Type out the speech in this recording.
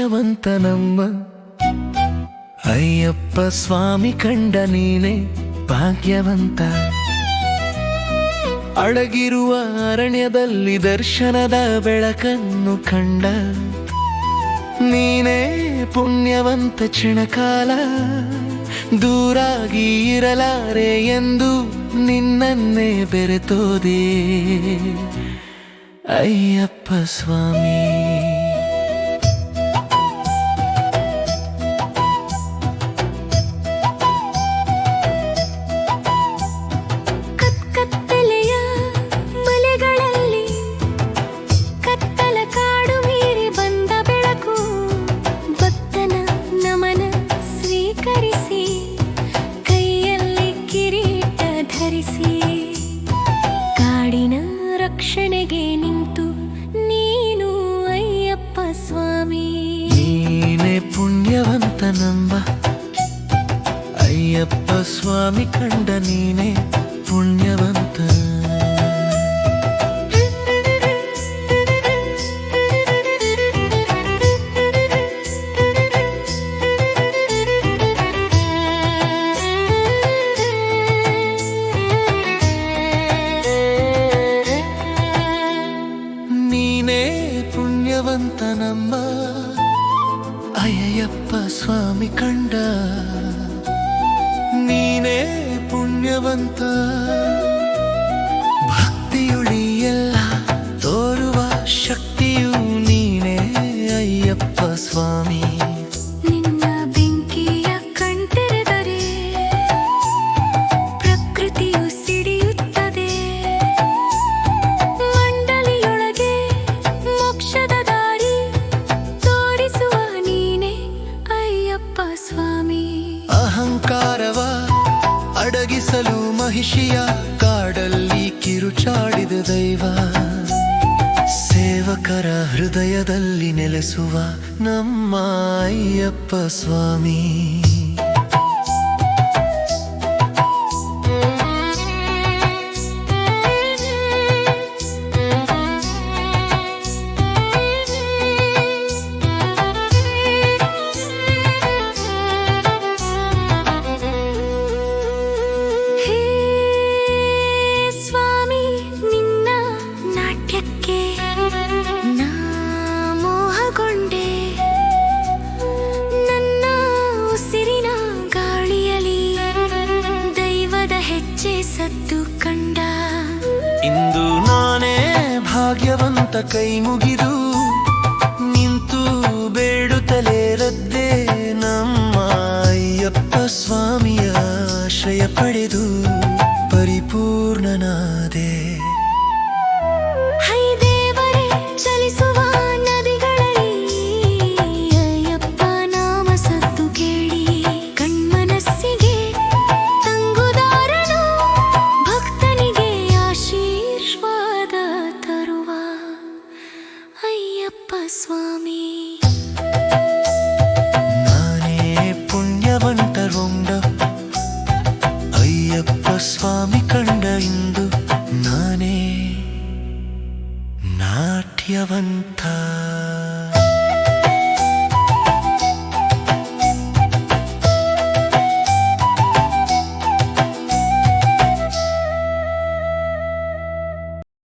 ಪುಣ್ಯವಂತ ನಮ್ಮ ಅಯ್ಯಪ್ಪ ಸ್ವಾಮಿ ಕಂಡ ನೀನೆ ಭಾಗ್ಯವಂತ. ಅಡಗಿರುವ ಅರಣ್ಯದಲ್ಲಿ ದರ್ಶನದ ಬೆಳಕನ್ನು ಕಂಡ ನೀನೇ ಪುಣ್ಯವಂತ ಕ್ಷಣಕಾಲ. ದೂರಾಗಿ ಇರಲಾರೆ ಎಂದು ನಿನ್ನನ್ನೇ ಬೆರೆತೋದೆ. ಅಯ್ಯಪ್ಪ ಸ್ವಾಮಿ. ಕಾಡಿನ ರಕ್ಷಣೆಗೆ ನಿಂತು ನೀನು ಅಯ್ಯಪ್ಪ ಸ್ವಾಮಿ. ನೀನೇ ಪುಣ್ಯವಂತ ನಂಬ. ಅಯ್ಯಪ್ಪ ಸ್ವಾಮಿ ಕಂಡ ನೀನೆ ಪುಣ್ಯವಂತ ನಮ್ಮ ಅಯ್ಯಪ್ಪ ಸ್ವಾಮಿ ಕಂಡ ನೀನೇ ಪುಣ್ಯವಂತ. ಅಹಂಕಾರವ ಅಡಗಿಸಲು ಮಹಿಷಿಯ ಕಾಡಲ್ಲಿ ಕಿರುಚಾಡಿದ ದೈವ. ಸೇವಕರ ಹೃದಯದಲ್ಲಿ ನೆಲೆಸುವ ನಮ್ಮ ಅಯ್ಯಪ್ಪ ಸ್ವಾಮಿ. ಸದ್ದು ಕಂಡ. ಇಂದು ನಾನೇ ಭಾಗ್ಯವಂತ ಕೈ ಮುಗಿದು ನಿಂತು ಬೇಡುತ್ತಲೇ ರದ್ದೆ ನಮ್ಮ ಅಯ್ಯಪ್ಪ ಸ್ವಾಮಿಯ ಆಶ್ರಯ ಪಡೆದು ಪರಿಪೂರ್ಣನಾದೆ. ಅಯ್ಯಪ್ಪ ಸ್ವಾಮಿ ನಾನೇ ಪುಣ್ಯವಂತರೊಂಡ ಅಯ್ಯಪ್ಪ ಸ್ವಾಮಿ ಕಂಡ ಇಂದು ನಾನೇ ನಾಟ್ಯವಂತ